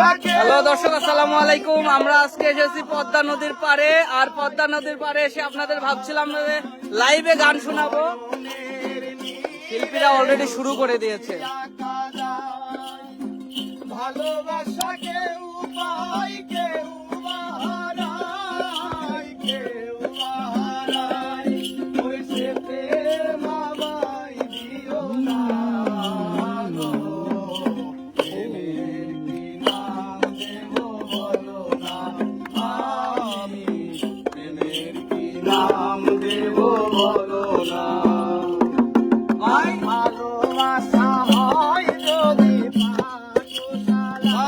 Hello দর্শক আসসালামু আলাইকুম। আমরা আজকে এসেছি পদ্মা নদীর পারে আর পদ্মা নদীর পারে এসে আপনাদের ভাবছিলাম লাইভে গান শোনাবো। শিল্পীরা অলরেডি শুরু করে দিয়েছে। ভালোবাসা কেউ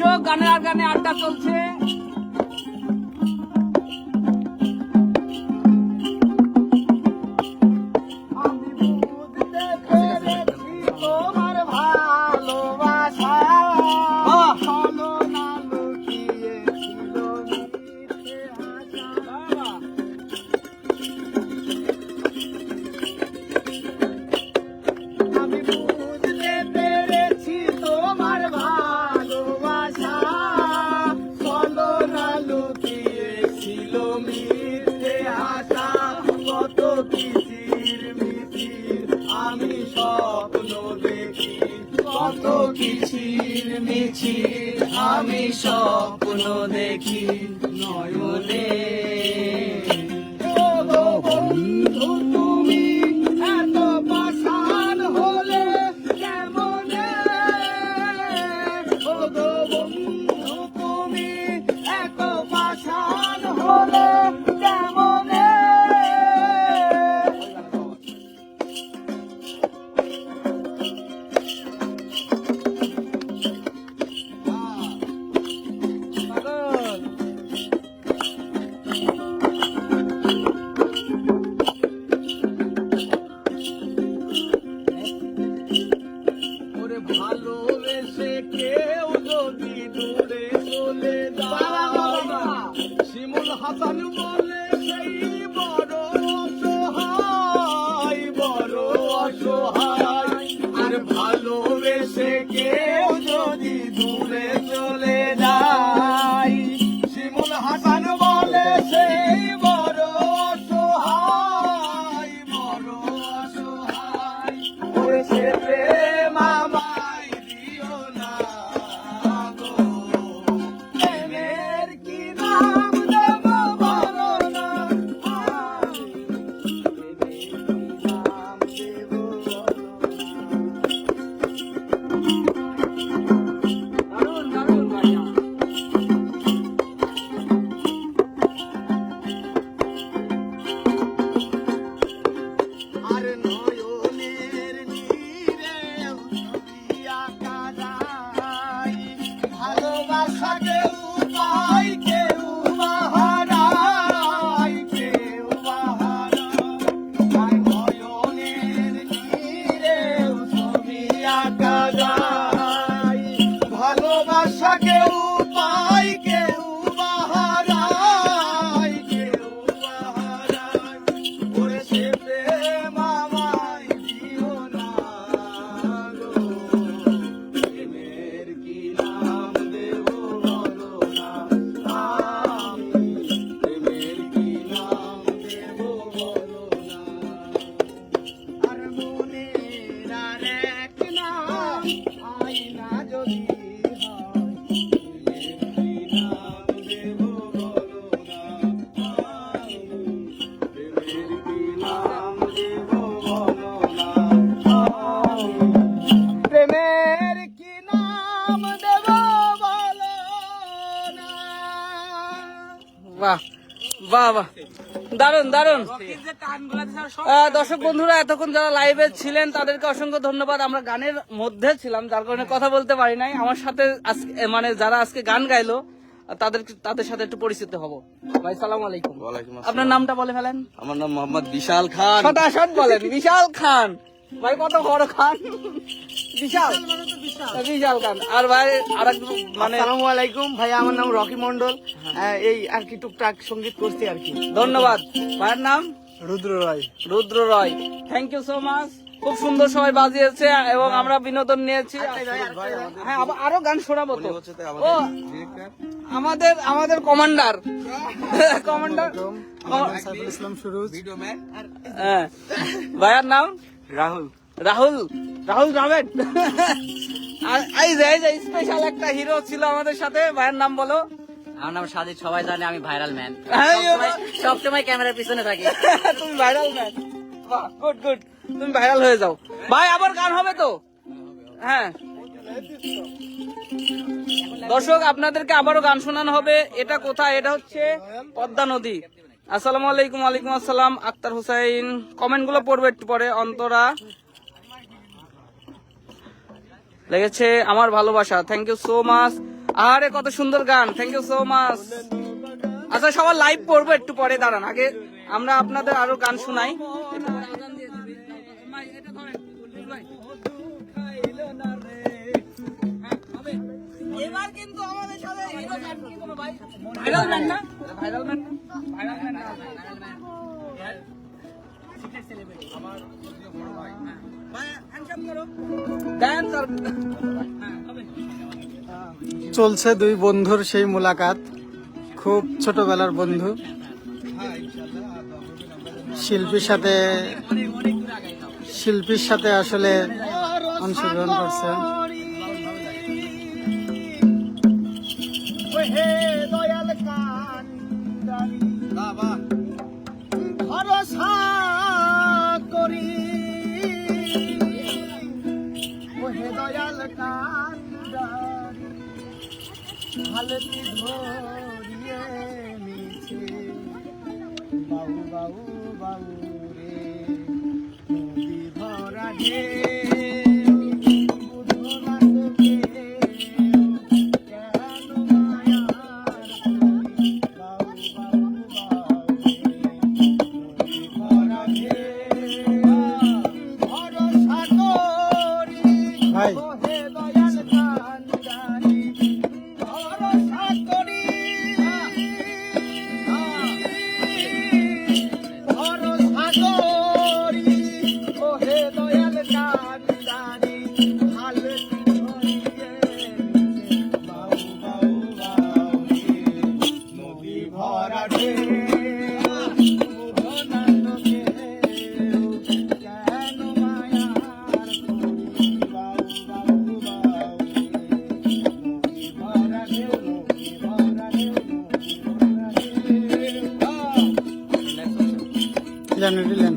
দর্শক গানে আর গানে আড্ডা চলছে। আমি স্বপ্ন দেখি। I don't. বাহ বাহ দারুণ দারুণ আহ, দর্শক বন্ধুরা এতক্ষণ যারা লাইভে ছিলেন তাদেরকে অসংখ্য ধন্যবাদ। আমরা গানের মধ্যে ছিলাম যার কারণে কথা বলতে পারি নাই। আমার সাথে মানে যারা আজকে গান গাইলো তাদের তাদের সাথে একটু পরিচিত হব। ভাই সালাম আলাইকুম। আপনার নামটা বলে ফেলেন? আমার নাম মোহাম্মদ বিশাল খান। বলেন বিশাল খান। ভাই কত বড় খান। বিশাল। বিশাল। খান আর ভাই আরেক মানে আসসালামু আলাইকুম। ভাই আমার নাম রকি মন্ডল আহ, এই আর কি টুকটাক সংগীত করছি আর কি। ধন্যবাদ। ভাইয়ের নাম? Rudra Ray. Rudra Roy. Thank you so much খুব সুন্দর সবাই বাজিয়েছে এবং আমরা বিনোদন নিয়েছি। হ্যাঁ আরও গান শোনাবো তো। ও আমাদের আমাদের আমাদের কমান্ডার। কমান্ডার। ইসলাম সুরুজ। হ্যাঁ। ভাইয়ার নাম? রাহুল। রাহুল রাহুল দ্রাবিড এই যে এই যে স্পেশাল একটা হিরো ছিল আমাদের সাথে ভাইয়ের নাম বলো। আমার নাম সাজিদ সবাই জানে আমি ভাইরাল ম্যান সবসময় ক্যামেরার পিছনে থাকি। তুমি ভাইরাল ম্যান বাহ গুড গুড তুমি ভাইরাল হয়ে যাও। ভাই আবার গান হবে তো? হ্যাঁ। দর্শক আপনাদেরকে আবারও গান শোনানো হবে। এটা কোথায়? এটা হচ্ছে পদ্মা নদী। আসসালামু আলাইকুম ওয়ালাইকুম আসসালাম আক্তার হুসাইন। কমেন্টগুলো পড়বে একটু পরে অন্তরা। লেগেছে আমার ভালোবাসা। থ্যাংক ইউ সো মাচ আরে কত সুন্দর গান। থ্যাংক ইউ সো মাচ আচ্ছা সবার লাইভ পড়ব একটু পরে দাঁড়ান। আগে আমরা আপনাদের আরও গান শোনাই। এবার কিন্তু আমাদের সাথে হিরো গান কি কোনো ভাই? ভাইরাল ম্যান না? ভাইরাল ম্যান ভাইরাল ম্যান আর চলছে দুই বন্ধুর সেই মুলাকাত, খুব ছোটবেলার বন্ধু। শিল্পীর সাথে শিল্পীর সাথে আসলে অংশগ্রহণ করছে। হালতি ধরিয়ে মিছে বাউ বাউ বাউ রে নদী ভরা ঢে জানো দিলেন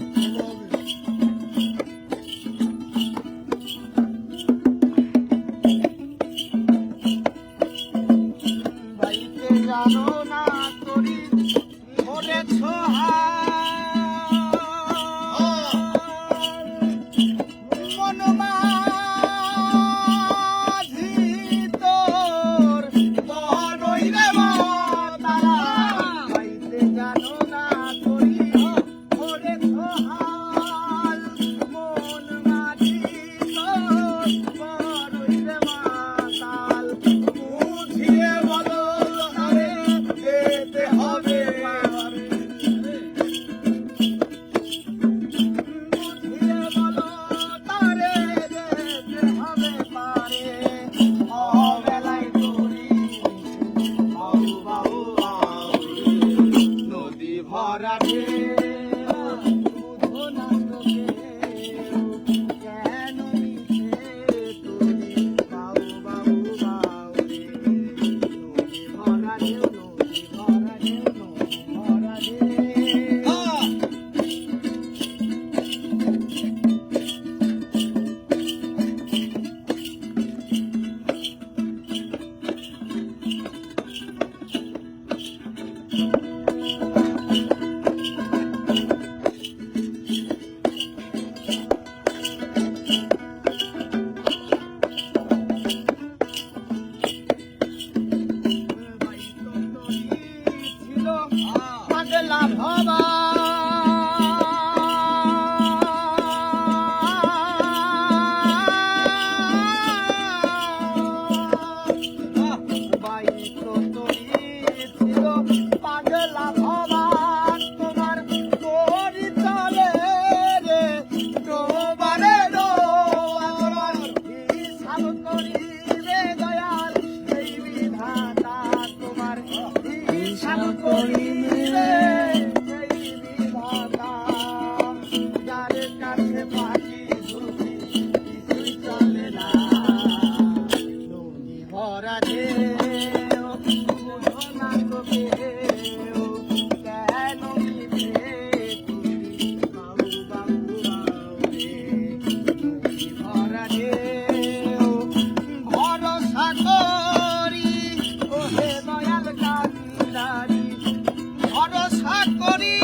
করি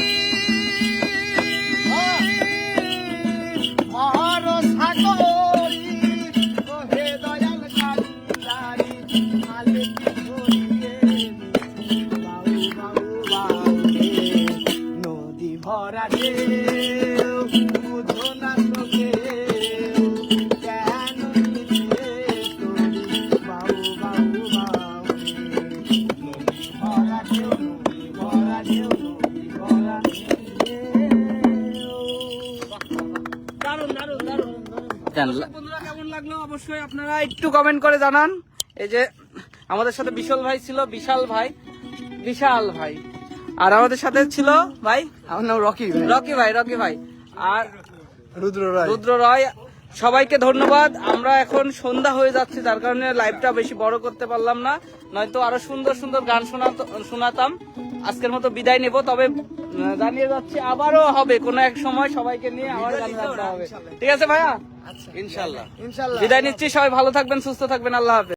অবশ্যই আপনারা একটু কমেন্ট করে জানান। এই যে আমাদের সাথে বিশাল ভাই ছিল বিশাল ভাই বিশাল ভাই। আর আমাদের সাথে ছিল ভাই আমার নাম রকি রকি ভাই রকি ভাই। আর রুদ্র রায়। রুদ্র রায় সবাইকে ধন্যবাদ। আমরা এখন সন্ধ্যা হয়ে যাচ্ছে যার কারণে লাইভটা বেশি বড় করতে পারলাম না। নয়তো আরও সুন্দর সুন্দর গান শোনাত শোনাতাম। আজকের মতো বিদায় নেব তবে জানিয়ে যাচ্ছি আবারও হবে। কোনো এক সময় সবাইকে নিয়ে আবার হবে ঠিক আছে ভাইয়া? ইনশাল্লাহ। ইনশাল্লাহ। বিদায় নিচ্ছি সবাই ভালো থাকবেন সুস্থ থাকবেন আল্লাহ হাফেজ।